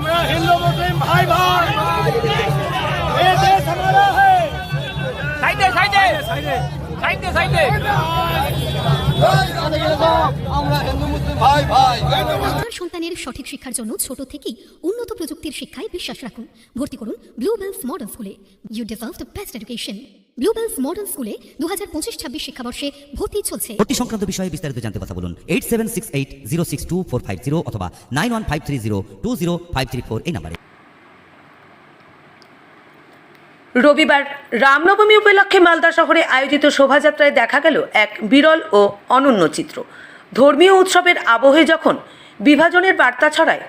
আমরা हिंदू मुस्लिम भाई भाई ये देश हमारा है সাইডে সাইডে সাইডে সাইডে আপনার সন্তানের সঠিক শিক্ষার জন্য ছোট থেকেই উন্নত প্রযুক্তির শিক্ষায় বিশ্বাস রাখুন ভর্তি করুন ব্লু বেলস মডার্ন স্কুলে you deserve the best education blue bells modern স্কুলে দু হাজার পঁচিশ ছাব্বিশ শিক্ষাবর্ষে ভর্তি চলছে। ভর্তি সংক্রান্ত বিষয়ে বিস্তারিত জানতে কথা বলুন। Eight seven six eight zero six two four five zero অথবা nine one five three zero two zero five three four এই নাম্বারে। রবিবার রামনবমী উপলক্ষে মালদা শহরে আয়োজিত শোভাযাত্রায় দেখা গেল এক বিরল ও অনন্য চিত্র। ধর্মীয় উৎসবের আবহে যখন বিভাজনের বার্তা ছড়ায়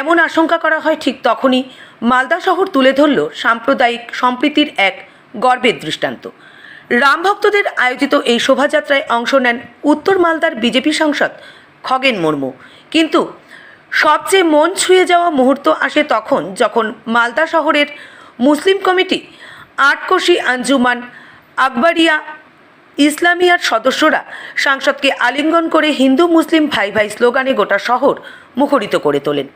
এমন আশঙ্কা করা হয় ঠিক তখনই মালদা শহর তুলে ধরল সাম্প্রদায়িক সম্প্রীতির এক গর্বের দৃষ্টান্ত। রাম ভক্তদের আয়োজিত এই শোভাযাত্রায় অংশ নেন উত্তর মালদার বিজেপি সাংসদ খগেন মুর্মু। কিন্তু সবচেয়ে মন ছুঁয়ে যাওয়া মুহূর্ত আসে তখন যখন মালদা শহরের মুসলিম কমিটি আটকোশি আঞ্জুমান আকবরিয়া ইসলামিয়ার সদস্যরা সাংসদকে আলিঙ্গন করে হিন্দু মুসলিম ভাই ভাই স্লোগানে গোটা শহর মুখরিত করে তোলেন।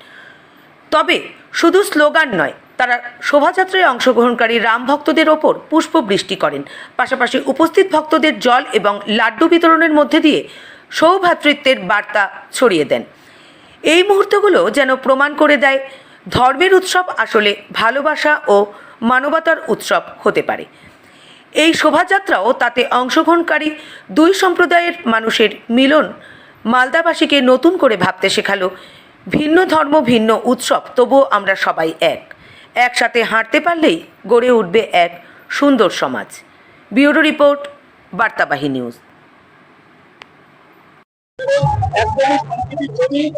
তবে শুধু স্লোগান নয় তারা শোভাযাত্রায় অংশগ্রহণকারী রাম ভক্তদের ওপর পুষ্পবৃষ্টি করেন। পাশাপাশি উপস্থিত ভক্তদের জল এবং লাড্ডু বিতরণের মধ্যে দিয়ে সৌভ্রাতৃত্বের বার্তা ছড়িয়ে দেন। এই মুহূর্তগুলো যেন প্রমাণ করে দেয় ধর্মের উৎসব আসলে ভালোবাসা ও মানবতার উৎসব হতে পারে। এই শোভাযাত্রাও তাতে অংশগ্রহণকারী দুই সম্প্রদায়ের মানুষের মিলন মালদাবাসীকে নতুন করে ভাবতে শেখালো ভিন্ন ধর্ম, ভিন্ন উৎসব, তবুও আমরা সবাই এক। একসাথে হাঁটতে পারলেই গড়ে উঠবে এক সুন্দর সমাজ। Bureau report Bartabahi news. মুসলিম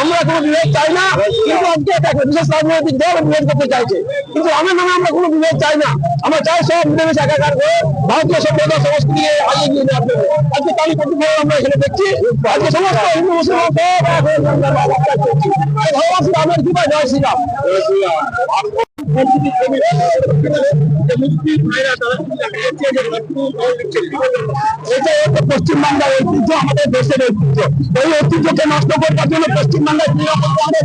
আমরা কোনো বিভেদ চাই না, কিন্তু আজকে দেখো, বিশেষ রাজনৈতিক দল বিভেদ করতে চাইছে। কিন্তু রামের নামে আমরা কোনো বিভেদ চাই না। আমরা চাই সব মিলেমিশে একাকার করে ভারতীয় সভ্যতা, সংস্কৃতি আগিয়ে নিয়ে জন্য আজকে তারই প্রতিফলন আমরা এখানে দেখছি, আজকে সমস্ত হিন্দু, মুসলমান এটা হচ্ছে পশ্চিমবাংলার ঐতিহ্য, আমাদের দেশের ঐতিহ্য। এই ঐতিহ্যকে নষ্ট করবার জন্য পশ্চিমবাংলার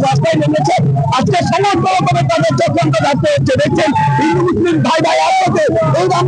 রাস্তায় নেমেছে। আজকে সমস্ত রকমের তাদের চক্রান্ত রাখতে হচ্ছে। দেখছেন, হিন্দু, মুসলিম ভাই ভাই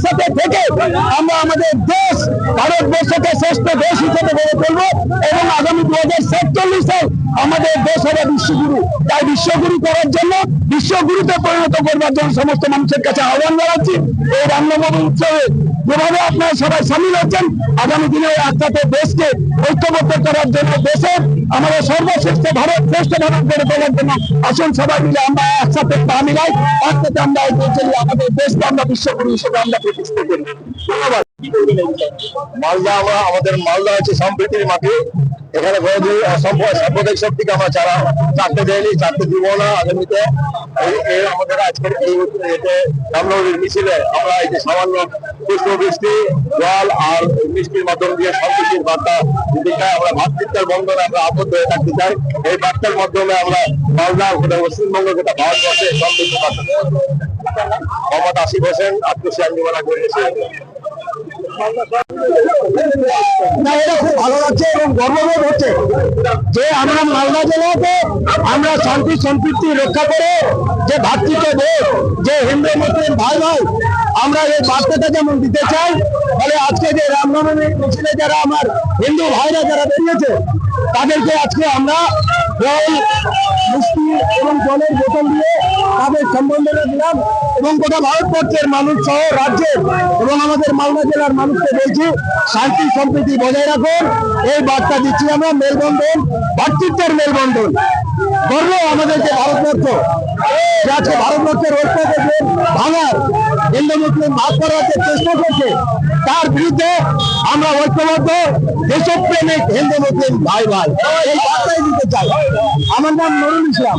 একসাথে থেকে আমরা আমাদের দেশ, ভারতবর্ষকে শ্রেষ্ঠ দেশ হিসেবে গড়ে তুলবো এবং আগামী দু হাজার সাতচল্লিশ আমাদের দেশ হবে বিশ্বগুরু। তাই বিশ্বগুরু করার জন্য, বিশ্বগুরুতে পরিণত করবার জন্য সমস্ত মানুষের কাছে আহ্বান জানাচ্ছি। এই রামনবমী উৎসবে যেভাবে আপনারা সবাই সামিল হচ্ছেন, আগামী দিনে একসাথে দেশকে ঐক্যবদ্ধ করার জন্য দেশের আমাদের সর্বশ্রেষ্ঠ ভারত, শ্রেষ্ঠ ভারত গড়ে তোলার জন্য আসুন সবাই মিলে আমরা একসাথে পা মিলাই, একসাথে আমরা চলি আমাদের দেশকে আমরা বিশ্বগুরু হিসেবে আমরা প্রতিষ্ঠা করি। ধন্যবাদ। মালদা আমরা, আমাদের মালদা হচ্ছে সম্প্রীতির মাটি। এখানে সাম্প্রদায়িক শক্তিকে আমরা চারা, চারটে দেয়নি চারটে দিব না আগামীতে এই- আমাদের আজকের এই এতে মিছিলে আমরা এই যে সামান্য পুষ্প জল আর মিষ্টির মাধ্যম দিয়ে সম্প্রীতির বার্তা দিতে চাই। আমরা ভাতৃত্বের বন্ধনে আমরা আবদ্ধ হয়ে চাই। এই বার্তার মাধ্যমে আমরা মালদা গোটা পশ্চিমবঙ্গ গোটা ভারতবর্ষে সমৃদ্ধ বার্তা মোহাম্মদ আসিফ হোসেন আত্মসী আঞ্জুমানা করে না, এটা খুব ভালো লাগছে এবং গর্ববোধ হচ্ছে যে আমরা মালদা জেলাতে আমরা শান্তি সম্পৃক্তি রক্ষা করে যে ভাতৃত্ব যে হিন্দু, মুসলিম ভাই ভাই আমরা এই বার্তাটা যেমন দিতে চাই ফলে আজকে যে রামনবমী মিছিলে যারা আমার হিন্দু ভাইরা যারা বেরিয়েছে, তাদেরকে আজকে আমরা জল মিষ্টি এবং জলের বোতল দিয়ে তাদের সম্বর্ধনা দিলাম। এবং গোটা ভারতবর্ষের মানুষ সহ রাজ্যের এবং আমাদের মালদা জেলার মানুষকে বলছি, শান্তি সম্প্রীতি বজায় রাখুন। এই বার্তা দিচ্ছি আমরা মেলবন্ধন, ভাতৃত্বের মেলবন্ধন। গর্ব আমাদের যে ভারতবর্ষ আজকে ভারতবর্ষের ঐক্যকে ভাঙার হিন্দু মুসলিম ভাগ করার চেষ্টা করছে, তার বিরুদ্ধে আমরা ঐক্যবদ্ধ, দেশপ্রেমিক, হিন্দু, মুসলিম, ভাই ভাই। এই বার্তাই দিতে চাই। আমার নাম নরুল ইসলাম।